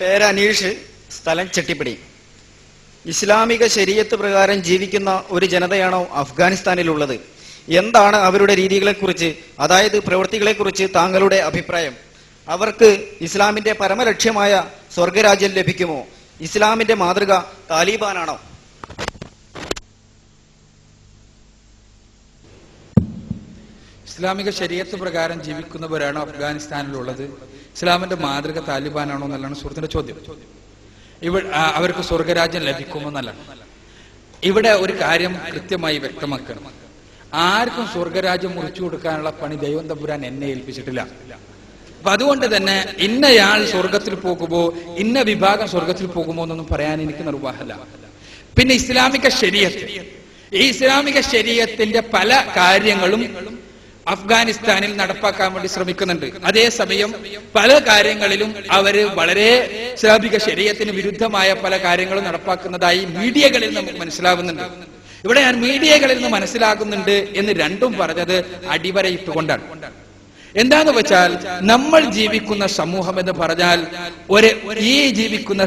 പേര് അനീഷ് സ്ഥലം ചെട്ടിപ്പടി. ഇസ്ലാമിക ശരീരത്ത് പ്രകാരം ജീവിക്കുന്ന ഒരു ജനതയാണോ അഫ്ഗാനിസ്ഥാനിലുള്ളത്? എന്താണ് അവരുടെ രീതികളെക്കുറിച്ച് അതായത് പ്രവൃത്തികളെക്കുറിച്ച് താങ്കളുടെ അഭിപ്രായം? അവർക്ക് ഇസ്ലാമിന്റെ പരമലക്ഷ്യമായ സ്വർഗരാജ്യം ലഭിക്കുമോ? ഇസ്ലാമിന്റെ മാതൃക താലിബാനാണോ? ഇസ്ലാമിക ശരീരത്ത് പ്രകാരം ജീവിക്കുന്നവരാണ് അഫ്ഗാനിസ്ഥാനിലുള്ളത്. ഇസ്ലാമിന്റെ മാതൃക താലിബാനാണോ എന്നല്ലാണ് സുഹൃത്തിന്റെ ചോദ്യം. ഇവ അവർക്ക് സ്വർഗരാജ്യം ലഭിക്കുമോ എന്നല്ലാണ്. ഇവിടെ ഒരു കാര്യം കൃത്യമായി വ്യക്തമാക്കണം. ആർക്കും സ്വർഗരാജ്യം മുറിച്ചു കൊടുക്കാനുള്ള പണി ദൈവം തമ്പുരാൻ എന്നെ ഏൽപ്പിച്ചിട്ടില്ല. അപ്പൊ അതുകൊണ്ട് തന്നെ ഇന്നയാൾ സ്വർഗത്തിൽ പോകുമോ ഇന്ന വിഭാഗം സ്വർഗത്തിൽ പോകുമോ എന്നൊന്നും പറയാൻ എനിക്ക് നിർവാഹമല്ല. പിന്നെ ഇസ്ലാമിക ശരീരത്തിൽ ഈ ഇസ്ലാമിക ശരീരത്തിന്റെ പല കാര്യങ്ങളും അഫ്ഗാനിസ്ഥാനിൽ നടപ്പാക്കാൻ വേണ്ടി ശ്രമിക്കുന്നുണ്ട്. അതേസമയം പല കാര്യങ്ങളിലും അവർ വളരെ ഇസ്ലാമിക ശരീരത്തിന് വിരുദ്ധമായ പല കാര്യങ്ങളും നടപ്പാക്കുന്നതായി മീഡിയകളിൽ നമുക്ക് മനസ്സിലാവുന്നുണ്ട്. ഇവിടെ ഞാൻ മീഡിയകളിൽ നിന്ന് മനസ്സിലാകുന്നുണ്ട് എന്ന് രണ്ടും പറഞ്ഞത് അടിവരയിട്ടുകൊണ്ടാണ്. എന്താന്ന് വെച്ചാൽ നമ്മൾ ജീവിക്കുന്ന സമൂഹം എന്ന് പറഞ്ഞാൽ ഒരു ഈ ജീവിക്കുന്ന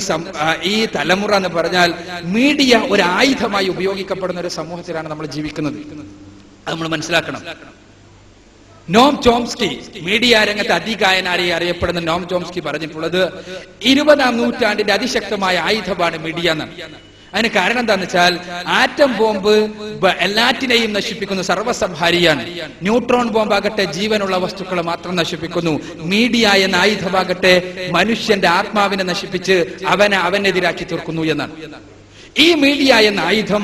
ഈ തലമുറ എന്ന് പറഞ്ഞാൽ മീഡിയ ഒരു ആയുധമായി ഉപയോഗിക്കപ്പെടുന്ന ഒരു സമൂഹത്തിലാണ് നമ്മൾ ജീവിക്കുന്നത്. നമ്മൾ മനസ്സിലാക്കണം. നോം ചോംസ്കി മീഡിയ രംഗത്ത് അതികായനായി അറിയപ്പെടുന്ന നോം ചോംസ്കി പറഞ്ഞിട്ടുള്ളത് ഇരുപതാം നൂറ്റാണ്ടിന്റെ അതിശക്തമായ ആയുധമാണ് മീഡിയ എന്ന്. അതിന് കാരണം എന്താന്ന് വെച്ചാൽ ആറ്റം ബോംബ് എല്ലാറ്റിനെയും നശിപ്പിക്കുന്ന സർവസംഹാരിയാണ്. ന്യൂട്രോൺ ബോംബാകട്ടെ ജീവനുള്ള വസ്തുക്കളെ മാത്രം നശിപ്പിക്കുന്നു. മീഡിയ എന്ന ആയുധമാകട്ടെ മനുഷ്യന്റെ ആത്മാവിനെ നശിപ്പിച്ച് അവനെ അവനെതിരാക്കി തീർക്കുന്നു എന്നാണ്. ഈ മീഡിയ എന്ന ആയുധം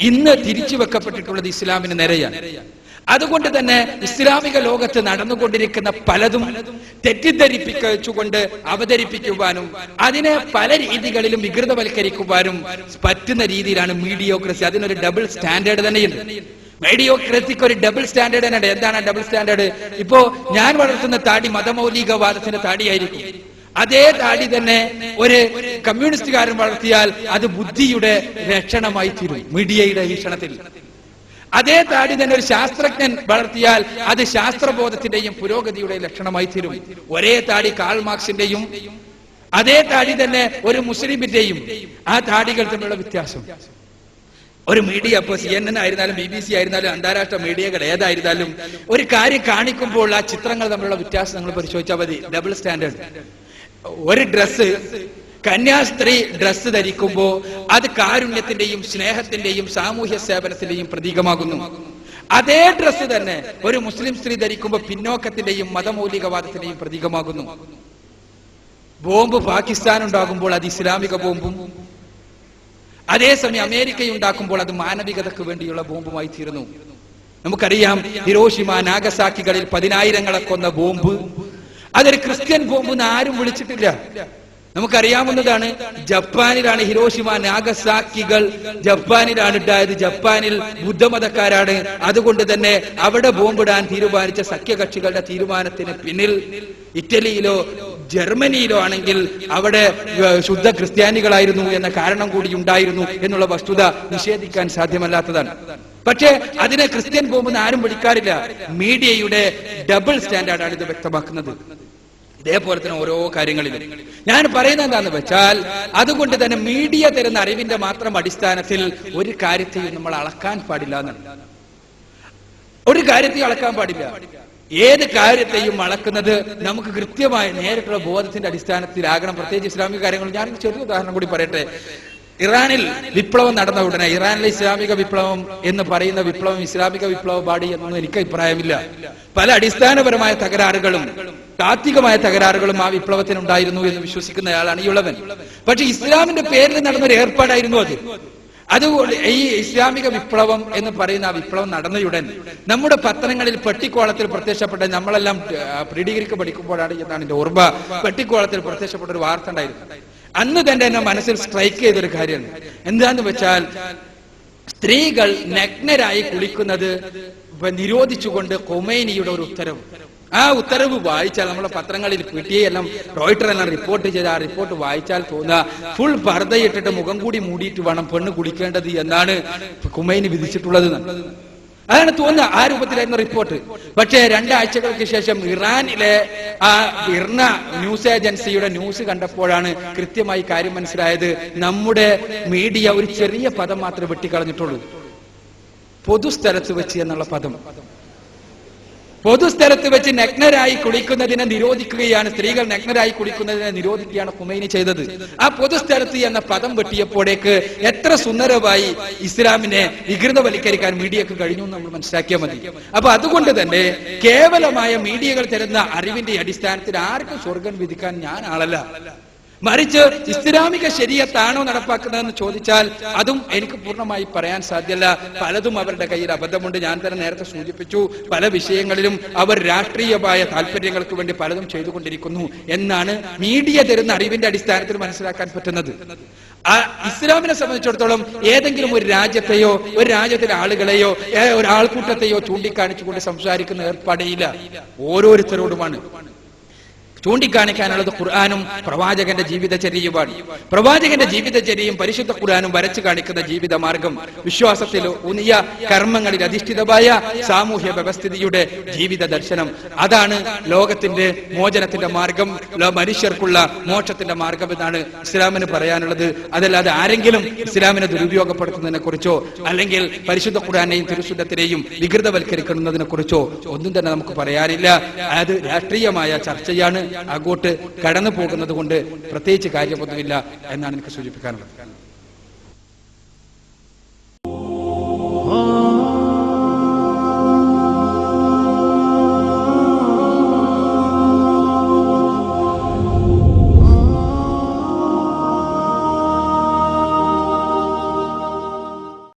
ഇന്ന് തിരിച്ചു വെക്കപ്പെട്ടിട്ടുള്ളത് ഇസ്ലാമിന് നേരെയാണ്. അതുകൊണ്ട് തന്നെ ഇസ്ലാമിക ലോകത്ത് നടന്നുകൊണ്ടിരിക്കുന്ന പലതും തെറ്റിദ്ധരിപ്പിച്ചുകൊണ്ട് അവതരിപ്പിക്കുവാനും അതിനെ പല രീതികളിലും വികൃതവൽക്കരിക്കുവാനും പറ്റുന്ന രീതിയിലാണ് മീഡിയോക്രസി അതിനൊരു ഡബിൾ സ്റ്റാൻഡേർഡ് തന്നെയുണ്ട്. മീഡിയോക്രസിക്ക് ഒരു ഡബിൾ സ്റ്റാൻഡേർഡ് തന്നെ എന്താണ് ഡബിൾ സ്റ്റാൻഡേർഡ് ഇപ്പോ ഞാൻ വളർത്തുന്ന താടി മതമൗലികവാദത്തിന്റെ താടിയായിരിക്കും. അതേ താടി തന്നെ ഒരു കമ്മ്യൂണിസ്റ്റുകാരൻ വളർത്തിയാൽ അത് ബുദ്ധിയുടെ ലക്ഷണമായി തീരും. മീഡിയയുടെ വീക്ഷണത്തിൽ. അതേ താടി തന്നെ ഒരു ശാസ്ത്രജ്ഞൻ വളർത്തിയാൽ അത് ശാസ്ത്രബോധത്തിന്റെയും പുരോഗതിയുടെ ലക്ഷണമായി തീരും ഒരേ താടി കാൾ മാർക്സിന്റെയും അതേ താടി തന്നെ ഒരു മുസ്ലിമിന്റെയും. ആ താടികൾ തമ്മിലുള്ള വ്യത്യാസം. ഒരു മീഡിയ ഇപ്പൊ സി എൻ എൻ ആയിരുന്നാലും ബി ബി സി ആയിരുന്നാലും അന്താരാഷ്ട്ര മീഡിയകൾ ഏതായിരുന്നാലും ഒരു കാര്യം കാണിക്കുമ്പോൾ ആ ചിത്രങ്ങൾ തമ്മിലുള്ള വ്യത്യാസം നിങ്ങൾ പരിശോധിച്ചാൽ മതി. ഡബിൾ സ്റ്റാൻഡേർഡ് ഒരു ഡ്രസ്സ് കന്യാസ്ത്രീ ഡ്രസ്സ് ധരിക്കുമ്പോ അത് കാരുണ്യത്തിന്റെയും സ്നേഹത്തിന്റെയും സാമൂഹ്യ സേവനത്തിന്റെയും പ്രതീകമാകുന്നു. അതേ ഡ്രസ്സ് തന്നെ ഒരു മുസ്ലിം സ്ത്രീ ധരിക്കുമ്പോൾ പിന്നോക്കത്തിന്റെയും മതമൗലികവാദത്തിന്റെയും പ്രതീകമാകുന്നു. ബോംബ് പാകിസ്ഥാൻ ഉണ്ടാകുമ്പോൾ അത് ഇസ്ലാമിക ബോംബും അതേസമയം അമേരിക്ക ഉണ്ടാക്കുമ്പോൾ അത് മാനവികതക്ക് വേണ്ടിയുള്ള ബോംബുമായി തീർന്നു. നമുക്കറിയാം ഹിരോഷിമ നാഗസാക്കികളിൽ പതിനായിരങ്ങളെ കൊന്ന ബോംബ് അതൊരു ക്രിസ്ത്യൻ ബോംബ് എന്ന് ആരും വിളിച്ചിട്ടില്ല. നമുക്കറിയാവുന്നതാണ് ജപ്പാനിലാണ് ഹിരോഷിമ നാഗസാക്കികൾ ജപ്പാനിലാണ് ഉണ്ടായത് ജപ്പാനിൽ ബുദ്ധമതക്കാരാണ്. അതുകൊണ്ട് തന്നെ അവിടെ ബോംബിടാൻ തീരുമാനിച്ച സഖ്യകക്ഷികളുടെ തീരുമാനത്തിന് പിന്നിൽ ഇറ്റലിയിലോ ജർമ്മനിയിലോ ആണെങ്കിൽ അവിടെ ശുദ്ധ ക്രിസ്ത്യാനികളായിരുന്നു എന്ന കാരണം കൂടി ഉണ്ടായിരുന്നു എന്നുള്ള വസ്തുത നിഷേധിക്കാൻ സാധ്യമല്ലാത്തതാണ്. പക്ഷേ അതിനെ ക്രിസ്ത്യൻ ബോംബെന്ന് ആരും വിളിക്കാറില്ല. മീഡിയയുടെ ഡബിൾ സ്റ്റാൻഡേർഡാണ് ഇത് വ്യക്തമാക്കുന്നത്. ഇതേപോലെ തന്നെ ഓരോ കാര്യങ്ങളിലും. ഞാൻ പറയുന്നത് എന്താന്ന് വെച്ചാൽ അതുകൊണ്ട് തന്നെ മീഡിയ തരുന്ന അറിവിന്റെ മാത്രം അടിസ്ഥാനത്തിൽ ഒരു കാര്യത്തെയും നമ്മൾ അളക്കാൻ പാടില്ല എന്നാണ്. ഒരു കാര്യത്തെയും അളക്കാൻ പാടില്ല. ഏത് കാര്യത്തെയും അളക്കുന്നത് നമുക്ക് കൃത്യമായ നേരിട്ടുള്ള ബോധത്തിന്റെ അടിസ്ഥാനത്തിലാകണം. പ്രത്യേകിച്ച് ഇസ്ലാമിക കാര്യങ്ങൾ. ഞാൻ ചെറിയ ഉദാഹരണം കൂടി പറയട്ടെ. ഇറാനിൽ വിപ്ലവം നടന്ന ഉടനെ ഇറാനിലെ ഇസ്ലാമിക വിപ്ലവം എന്ന് പറയുന്ന വിപ്ലവം ഇസ്ലാമിക വിപ്ലവ പാടി എന്നൊന്നും എനിക്ക് അഭിപ്രായമില്ല. പല അടിസ്ഥാനപരമായ തകരാറുകളും താത്വികമായ തകരാറുകളും ആ വിപ്ലവത്തിന് ഉണ്ടായിരുന്നു എന്ന് വിശ്വസിക്കുന്നയാളാണ് ഈ ഉള്ളവൻ പക്ഷെ ഇസ്ലാമിന്റെ പേരിൽ നടന്ന ഒരു ഏർപ്പാടായിരുന്നു അത്. അതുകൊണ്ട് ഈ ഇസ്ലാമിക വിപ്ലവം എന്ന് പറയുന്ന ആ വിപ്ലവം നടന്നയുടൻ നമ്മുടെ പത്രങ്ങളിൽ പെട്ടിക്കോളത്തിൽ പ്രത്യക്ഷപ്പെട്ട നമ്മളെല്ലാം പ്രീഡിഗ്രിക്ക് പഠിക്കുമ്പോഴാണ് എന്നാണ് എന്റെ ഓർമ്മ. പെട്ടിക്കോളത്തിൽ പ്രത്യക്ഷപ്പെട്ട ഒരു വാർത്ത ഉണ്ടായിരുന്നു. അന്ന് തന്നെ എന്നെ മനസ്സിൽ സ്ട്രൈക്ക് ചെയ്തൊരു കാര്യമാണ് എന്താന്ന് വെച്ചാൽ സ്ത്രീകൾ നഗ്നരായി കുളിക്കുന്നത് നിരോധിച്ചുകൊണ്ട് കൊമേനിയുടെ ഒരു ഉത്തരവ് ആ ഉത്തരവ് വായിച്ചാൽ നമ്മളെ പത്രങ്ങളിൽ പിടിയെല്ലാം റോയിട്ടർ എല്ലാം റിപ്പോർട്ട് ചെയ്ത് ആ റിപ്പോർട്ട് വായിച്ചാൽ തോന്നുക ഫുൾ പർദ്ദയിട്ടിട്ട് മുഖം കൂടി മൂടിയിട്ട് വേണം പെണ്ണ് കുളിക്കേണ്ടത് എന്നാണ് കുമൈന് വിധിച്ചിട്ടുള്ളത്. അതാണ് തോന്നുന്നത് ആ രൂപത്തിലായിരുന്നു റിപ്പോർട്ട്. പക്ഷേ രണ്ടാഴ്ചകൾക്ക് ശേഷം ഇറാനിലെ ആ ഇർണ ന്യൂസ് ഏജൻസിയുടെ ന്യൂസ് കണ്ടപ്പോഴാണ് കൃത്യമായി കാര്യം മനസ്സിലായത്. നമ്മുടെ മീഡിയ ഒരു ചെറിയ പദം മാത്രമേ വെട്ടിക്കളഞ്ഞിട്ടുള്ളൂ. പൊതുസ്ഥലത്ത് വെച്ച് എന്നുള്ള പദം. പൊതുസ്ഥലത്ത് വെച്ച് നഗ്നരായി കുളിക്കുന്നതിനെ നിരോധിക്കുകയാണ്. സ്ത്രീകൾ നഗ്നരായി കുളിക്കുന്നതിനെ നിരോധിക്കുകയാണ് ഹുമൈനി ചെയ്തത്. ആ പൊതുസ്ഥലത്ത് എന്ന പദം വെട്ടിയപ്പോഴേക്ക് എത്ര സുന്ദരമായി ഇസ്ലാമിനെ വികൃതവൽക്കരിക്കാൻ മീഡിയക്ക് കഴിഞ്ഞു നമ്മൾ മനസ്സിലാക്കിയാൽ മതി. അപ്പൊ അതുകൊണ്ട് തന്നെ കേവലമായ മീഡിയകൾ തരുന്ന അറിവിന്റെ അടിസ്ഥാനത്തിൽ ആർക്കും സ്വർഗം വിധിക്കാൻ ഞാൻ ആളല്ല. മറിച്ച് ഇസ്ലാമിക ശരീരത്താണോ നടപ്പാക്കുന്നതെന്ന് ചോദിച്ചാൽ അതും എനിക്ക് പൂർണമായി പറയാൻ സാധ്യല്ല. പലതും അവരുടെ കയ്യിൽ അബദ്ധമുണ്ട്. ഞാൻ തന്നെ നേരത്തെ സൂചിപ്പിച്ചു പല വിഷയങ്ങളിലും അവർ രാഷ്ട്രീയമായ താല്പര്യങ്ങൾക്ക് വേണ്ടി പലതും ചെയ്തുകൊണ്ടിരിക്കുന്നു എന്നാണ് മീഡിയ തരുന്ന അറിവിന്റെ അടിസ്ഥാനത്തിൽ മനസ്സിലാക്കാൻ പറ്റുന്നത്. ആ ഇസ്ലാമിനെ സംബന്ധിച്ചിടത്തോളം ഏതെങ്കിലും ഒരു രാജ്യത്തെയോ ഒരു രാജ്യത്തിലെ ആളുകളെയോ ഏ, ഒരു ആൾക്കൂട്ടത്തെയോ ചൂണ്ടിക്കാണിച്ചുകൊണ്ട് സംസാരിക്കുന്ന ഏർപ്പാടേയില്ല ഓരോരുത്തരോടുമാണ്. ചൂണ്ടിക്കാണിക്കാനുള്ളത് ഖുർആാനും പ്രവാചകന്റെ ജീവിതചര്യയുമാണ്. പ്രവാചകന്റെ ജീവിതചര്യയും പരിശുദ്ധ ഖുർആാനും വരച്ചു കാണിക്കുന്ന ജീവിത മാർഗം വിശ്വാസത്തിൽ ഊന്നിയ കർമ്മങ്ങളിൽ അധിഷ്ഠിതമായ സാമൂഹ്യ വ്യവസ്ഥിതിയുടെ ജീവിത ദർശനം അതാണ് ലോകത്തിന്റെ മോചനത്തിന്റെ മാർഗം മനുഷ്യർക്കുള്ള മോക്ഷത്തിന്റെ മാർഗം എന്നാണ് ഇസ്ലാമിന് പറയാനുള്ളത്. അതല്ലാതെ ആരെങ്കിലും ഇസ്ലാമിനെ ദുരുപയോഗപ്പെടുത്തുന്നതിനെ കുറിച്ചോ അല്ലെങ്കിൽ പരിശുദ്ധ ഖുർആാനെയും തിരുശുദ്ധത്തിനെയും വികൃതവൽക്കരിക്കുന്നതിനെ കുറിച്ചോ ഒന്നും തന്നെ നമുക്ക് പറയാനില്ല. അത് രാഷ്ട്രീയമായ ചർച്ചയാണ്. അങ്ങോട്ട് കടന്നു പോകുന്നത് കൊണ്ട് പ്രത്യേകിച്ച് കാര്യമൊന്നുമില്ല എന്നാണ് എനിക്ക് സൂചിപ്പിക്കാനുള്ളത്.